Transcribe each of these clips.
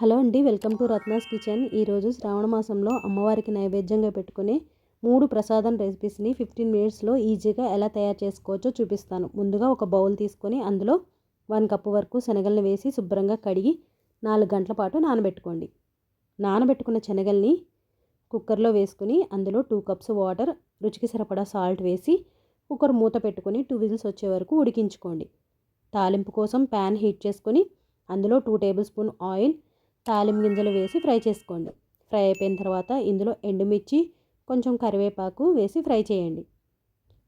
Hello అండి welcome to Ratna's kitchen. ఈరోజు శ్రావణ మాసంలో అమ్మవారికి నైవేద్యంగా పెట్టుకునే మూడు ప్రసాదం రెసిపీస్ని ఫిఫ్టీన్ మినిట్స్లో ఈజీగా ఎలా తయారు చేసుకోవచ్చో చూపిస్తాను. ముందుగా ఒక బౌల్ తీసుకొని అందులో వన్ కప్పు వరకు శనగల్ని వేసి శుభ్రంగా కడిగి నాలుగు గంటల పాటు నానబెట్టుకోండి. నానబెట్టుకున్న శనగల్ని కుక్కర్లో వేసుకుని అందులో టూ కప్స్ వాటర్ రుచికి సరిపడా సాల్ట్ వేసి కుక్కర్ మూత పెట్టుకొని టూ విజిల్స్ వచ్చే వరకు ఉడికించుకోండి. తాలింపు కోసం ప్యాన్ హీట్ చేసుకొని అందులో టూ టేబుల్ స్పూన్ ఆయిల్ తాలింపు గింజలు వేసి ఫ్రై చేసుకోండి. ఫ్రై అయిపోయిన తర్వాత ఇందులో ఎండుమిర్చి కొంచెం కరివేపాకు వేసి ఫ్రై చేయండి.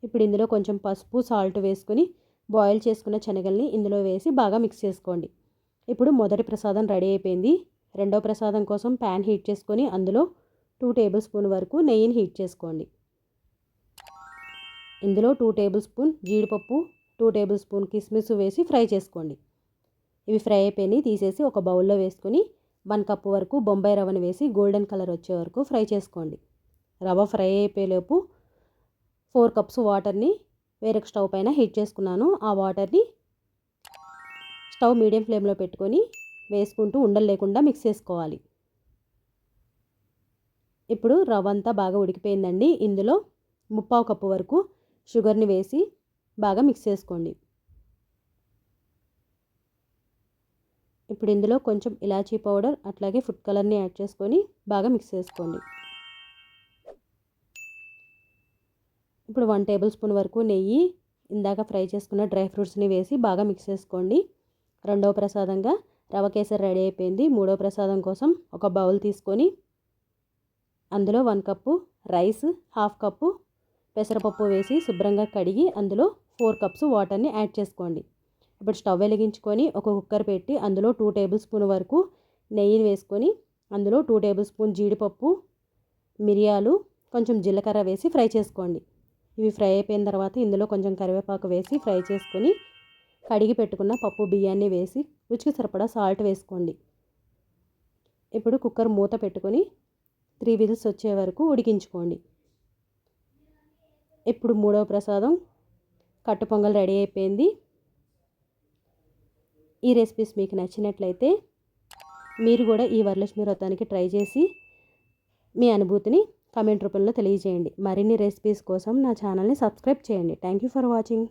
ఇప్పుడు ఇందులో కొంచెం పసుపు సాల్ట్ వేసుకుని బాయిల్ చేసుకున్న శనగల్ని ఇందులో వేసి బాగా మిక్స్ చేసుకోండి. ఇప్పుడు మొదటి ప్రసాదం రెడీ అయిపోయింది. రెండో ప్రసాదం కోసం ప్యాన్ హీట్ చేసుకొని అందులో టూ టేబుల్ స్పూన్ వరకు నెయ్యిని హీట్ చేసుకోండి. ఇందులో టూ టేబుల్ స్పూన్ జీడిపప్పు టూ టేబుల్ స్పూన్ కిస్మిస్ వేసి ఫ్రై చేసుకోండి. ఇవి ఫ్రై అయిపోయినాయి తీసేసి ఒక బౌల్లో వేసుకొని వన్ కప్ వరకు బొంబాయి రవ్వను వేసి గోల్డెన్ కలర్ వచ్చే వరకు ఫ్రై చేసుకోండి. రవ్వ ఫ్రై అయిపోయేలోపు ఫోర్ కప్స్ వాటర్ని వేరొక స్టవ్ పైన హీట్ చేసుకున్నాను. ఆ వాటర్ని స్టవ్ మీడియం ఫ్లేమ్లో పెట్టుకొని వేసుకుంటూ ఉండలు లేకుండా మిక్స్ చేసుకోవాలి. ఇప్పుడు రవ్వ అంతా బాగా ఉడికిపోయిందండి. ఇందులో ముప్పావు కప్పు వరకు షుగర్ని వేసి బాగా మిక్స్ చేసుకోండి. ఇప్పుడు ఇందులో కొంచెం ఇలాచీ పౌడర్ అట్లాగే ఫుడ్ కలర్ని యాడ్ చేసుకొని బాగా మిక్స్ చేసుకోండి. ఇప్పుడు వన్ టేబుల్ స్పూన్ వరకు నెయ్యి ఇందాక ఫ్రై చేసుకున్న డ్రై ఫ్రూట్స్ని వేసి బాగా మిక్స్ చేసుకోండి. రెండవ ప్రసాదంగా రవ కేసరి రెడీ అయిపోయింది. మూడో ప్రసాదం కోసం ఒక బౌల్ తీసుకొని అందులో one cup rice half cup పెసరపప్పు వేసి శుభ్రంగా కడిగి అందులో ఫోర్ కప్స్ వాటర్ని యాడ్ చేసుకోండి. ఇప్పుడు స్టవ్ వెలిగించుకొని ఒక కుక్కర్ పెట్టి అందులో టూ టేబుల్ స్పూన్ వరకు నెయ్యిని వేసుకొని అందులో టూ టేబుల్ స్పూన్ జీడిపప్పు మిరియాలు కొంచెం జీలకర్ర వేసి ఫ్రై చేసుకోండి. ఇవి ఫ్రై అయిపోయిన తర్వాత ఇందులో కొంచెం కరివేపాకు వేసి ఫ్రై చేసుకొని కడిగి పెట్టుకున్న పప్పు బియ్యాన్ని వేసి రుచికి సరిపడా సాల్ట్ వేసుకోండి. ఇప్పుడు కుక్కర్ మూత పెట్టుకొని త్రీ విజిల్స్ వచ్చే వరకు ఉడికించుకోండి. ఇప్పుడు మూడవ ప్రసాదం కట్టు పొంగల్ రెడీ అయిపోయింది. ఈ రెసిపీస్ మీకు నచ్చినట్లయితే మీరు కూడా ఈ వరలక్ష్మి వ్రతానికి ట్రై చేసి మీ అనుభూతిని కమెంట్ రూపంలో తెలియజేయండి. మరిన్ని రెసిపీస్ కోసం నా ఛానల్ని సబ్స్క్రైబ్ చేయండి. Thank you for watching